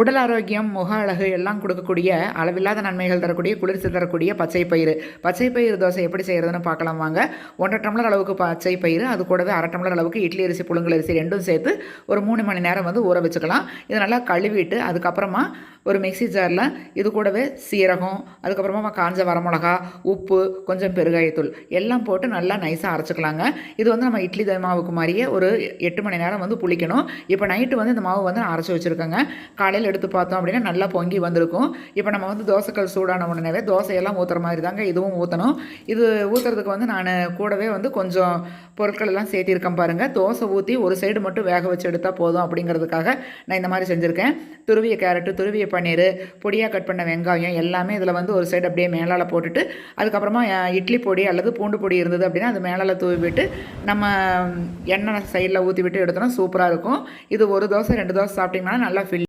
உடல் ஆரோக்கியம் முக அழகு எல்லாம் கொடுக்கக்கூடிய அளவில்லாத நன்மைகள் தரக்கூடிய குளிர்ச்சி தரக்கூடிய பச்சை பயிறு. பச்சை பயிறு தோசை எப்படி செய்கிறதுன்னு பார்க்கலாம் வாங்க. ஒன்றரை டம்ளர் அளவுக்கு பச்சை பயிறு அது கூடவே அரை டம்ளர் அளவுக்கு இட்லி அரிசி புழுங்கல் அரிசி ரெண்டும் சேர்த்து ஒரு மூணு மணி நேரம் வந்து ஊற வச்சுக்கலாம். இதை நல்லா கழுவிட்டு அதுக்கப்புறமா ஒரு மிக்ஸி ஜாரில் இது கூடவே சீரகம் அதுக்கப்புறமா காஞ்ச வரமிளகா உப்பு கொஞ்சம் பெருகாயத்தூள் எல்லாம் போட்டு நல்லா நைஸாக அரைச்சிக்கலாங்க. இது வந்து நம்ம இட்லி த- மாவுக்கு மாதிரியே ஒரு எட்டு மணி நேரம் வந்து புளிக்கணும். இப்போ நைட்டு வந்து இந்த மாவு வந்து நான் அரைச்சி வச்சுருக்கேங்க. காலையில் எடுத்து பார்த்தோம் அப்படின்னா நல்லா பொங்கி வந்திருக்கும். இப்போ நம்ம வந்து தோசைக்கல் சூடான உடனே தோசையெல்லாம் ஊற்றுற மாதிரி தாங்க இதுவும் ஊற்றணும் இது ஊற்றுறதுக்கு வந்து நான் கூடவே வந்து கொஞ்சம் பொருட்கள் எல்லாம் சேர்த்திருக்கேன் பாருங்கள் தோசை ஊற்றி ஒரு சைடு மட்டும் வேக வச்சு எடுத்தால் போதும் அப்படிங்கிறதுக்காக நான் இந்த மாதிரி செஞ்சுருக்கேன். துருவிய கேரட்டு துருவிய பன்னீர் பொடியாக கட் பண்ண வெங்காயம் எல்லாமே இதில் வந்து ஒரு சைடு அப்படியே மேலால் போட்டுட்டு அதுக்கப்புறமா இட்லி பொடி அல்லது பூண்டு பொடி இருந்தது அப்படின்னா அது மேலால் தூவி விட்டு நம்ம எண்ணெய் சைடில் ஊற்றி விட்டு எடுத்தோம்னா சூப்பராக இருக்கும். இது ஒரு தோசை ரெண்டு தோசை சாப்பிட்டிங்கன்னா நல்லா ஃபில்